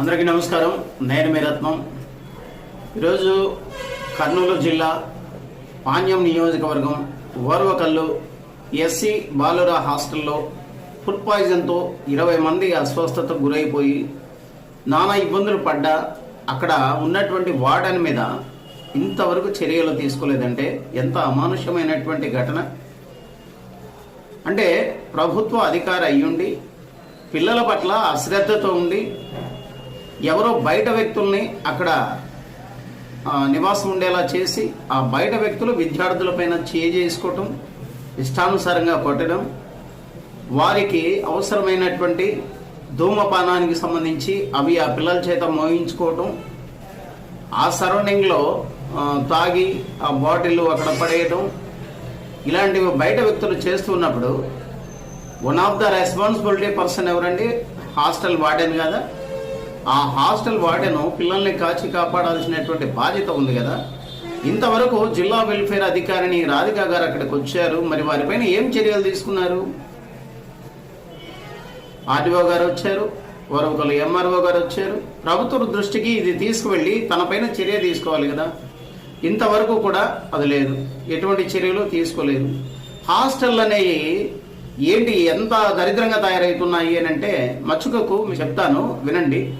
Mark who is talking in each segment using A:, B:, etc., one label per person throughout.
A: అందరికీ నమస్కారం. నేను మీ రత్నం. ఈరోజు కర్నూలు జిల్లా పాణ్యం నియోజకవర్గం ఓర్వకల్లు ఎస్సీ బాలుర హాస్టల్లో ఫుడ్ పాయిజన్తో ఇరవై మంది అస్వస్థతకు గురైపోయి నానా ఇబ్బందులు పడ్డా. అక్కడ ఉన్నటువంటి వార్డన్ మీద ఇంతవరకు చర్యలు తీసుకోలేదంటే ఎంత అమానుష్యమైనటువంటి ఘటన. అంటే ప్రభుత్వ అధికారి అయ్యుండి పిల్లల పట్ల అశ్రద్ధతో ఉండి ఎవరో బయట వ్యక్తుల్ని అక్కడ నివాసం ఉండేలా చేసి ఆ బయట వ్యక్తులు విద్యార్థులపైన చేసుకోవటం ఇష్టానుసారంగా కొట్టడం వారికి అవసరమైనటువంటి ధూమపానానికి సంబంధించి అవి ఆ పిల్లల చేత మోయించుకోవటం ఆ సరౌండింగ్లో తాగి ఆ బాటిల్ అక్కడ పడేయటం ఇలాంటివి బయట వ్యక్తులు చేస్తున్నప్పుడు one of the responsibility person ఎవరండి? హాస్టల్ వార్డెన్ కదా? ఆ హాస్టల్ వార్డెన్ పిల్లల్ని కాచి కాపాడాల్సినటువంటి బాధ్యత ఉంది కదా. ఇంతవరకు జిల్లా వెల్ఫేర్ అధికారిని రాధిక గారు అక్కడికి వచ్చారు. మరి వారిపైన ఏం చర్యలు తీసుకున్నారు? ఆర్డీఓ గారు వచ్చారు. వారు ఒకరు ఎంఆర్ఓ గారు వచ్చారు. ప్రభుత్వ దృష్టికి ఇది తీసుకువెళ్ళి తనపైన చర్య తీసుకోవాలి కదా. ఇంతవరకు కూడా అది లేదు. ఎటువంటి చర్యలు తీసుకోలేదు. హాస్టల్ అనేవి ఏంటి ఎంత దరిద్రంగా తయారవుతున్నాయి అని అంటే మచ్చుకకు చెప్తాను. వినండి.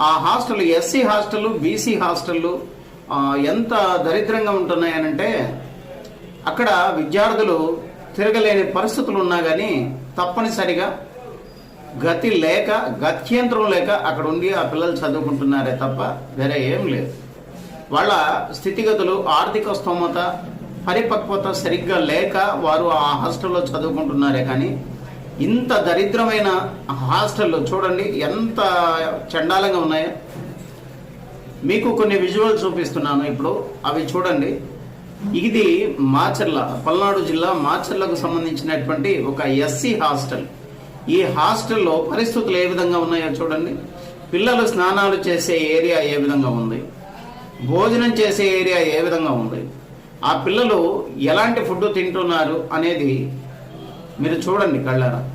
A: ఆ హాస్టల్ ఎస్సీ హాస్టల్ బీసీ హాస్టళ్ళు ఎంత దరిద్రంగా ఉంటున్నాయనంటే అక్కడ విద్యార్థులు తిరగలేని పరిస్థితులు ఉన్నా కానీ తప్పనిసరిగా గతి లేక గత్యంతరం లేక అక్కడ ఉండి ఆ పిల్లలు చదువుకుంటున్నారే తప్ప వేరే ఏం లేదు. వాళ్ళ స్థితిగతులు ఆర్థిక స్తోమత పరిపక్వత సరిగ్గా లేక వారు ఆ హాస్టల్లో చదువుకుంటున్నారే కానీ ఇంత దరిద్రమైన హాస్టల్లో చూడండి ఎంత చండాలంగా ఉన్నాయో. మీకు కొన్ని విజువల్స్ చూపిస్తున్నాను ఇప్పుడు. అవి చూడండి. ఇది మాచర్ల పల్నాడు జిల్లా మాచర్లకు సంబంధించినటువంటి ఒక ఎస్సీ హాస్టల్. ఈ హాస్టల్లో పరిస్థితులు ఏ విధంగా ఉన్నాయో చూడండి. పిల్లలు స్నానాలు చేసే ఏరియా ఏ విధంగా ఉంది? భోజనం చేసే ఏరియా ఏ విధంగా ఉంది? ఆ పిల్లలు ఎలాంటి ఫుడ్ తింటున్నారు అనేది మీరు చూడండి కళ్ళారా.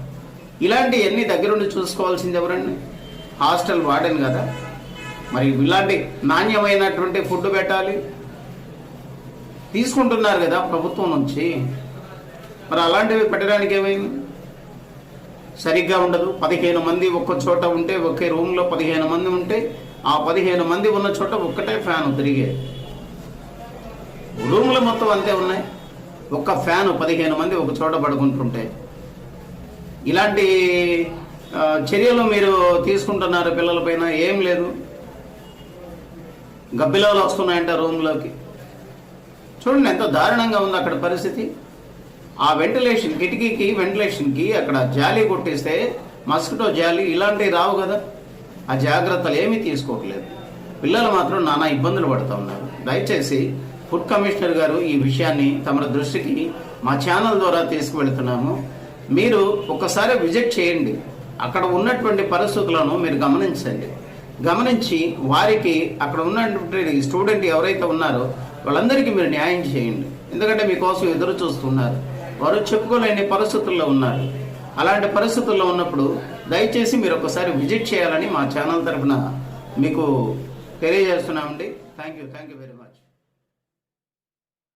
A: ఇలాంటి ఎన్ని దగ్గరుండి చూసుకోవాల్సింది ఎవరండి? హాస్టల్ వాడని కదా. మరి ఇలాంటి నాణ్యమైనటువంటి ఫుడ్ పెట్టాలి. తీసుకుంటున్నారు కదా ప్రభుత్వం నుంచి. మరి అలాంటివి పెట్టడానికి ఏమైంది? సరిగ్గా ఉండదు. పదిహేను మంది ఒక్క చోట ఉంటే ఒకే రూమ్లో పదిహేను మంది ఉంటే ఆ పదిహేను మంది ఉన్న చోట ఒక్కటే ఫ్యాన్ తిరిగే. రూములు మొత్తం అంతే ఉన్నాయి. ఒక్క ఫ్యాన్ పదిహేను మంది ఒక చోట పడుకుంటుంటే ఇలాంటి చర్యలు మీరు తీసుకుంటున్నారు పిల్లలపైన ఏం లేదు. గబ్బిలాలు వస్తున్నాయంట రూమ్లోకి. చూడండి ఎంత దారుణంగా ఉంది అక్కడ పరిస్థితి. ఆ వెంటిలేషన్ కిటికీకి వెంటిలేషన్కి అక్కడ జాలి కొట్టేస్తే మస్కిటో జాలి ఇలాంటివి రావు కదా. ఆ జాగ్రత్తలు ఏమీ తీసుకోవట్లేదు. పిల్లలు మాత్రం నానా ఇబ్బందులు పడుతూ ఉన్నారు. దయచేసి ఫుడ్ కమిషనర్ గారు ఈ విషయాన్ని తమ దృష్టికి మా ఛానల్ ద్వారా తీసుకువెళ్తున్నాము. మీరు ఒకసారి విజిట్ చేయండి. అక్కడ ఉన్నటువంటి పరిస్థితులను మీరు గమనించండి. గమనించి వారికి అక్కడ ఉన్నటువంటి స్టూడెంట్ ఎవరైతే ఉన్నారో వాళ్ళందరికీ మీరు న్యాయం చేయండి. ఎందుకంటే మీకోసం ఎదురు చూస్తున్నారు. వారు చెప్పుకోలేని పరిస్థితుల్లో ఉన్నారు. అలాంటి పరిస్థితుల్లో ఉన్నప్పుడు దయచేసి మీరు ఒకసారి విజిట్ చేయాలని మా ఛానల్ తరఫున మీకు తెలియజేస్తున్నామండి. Thank you thank you very much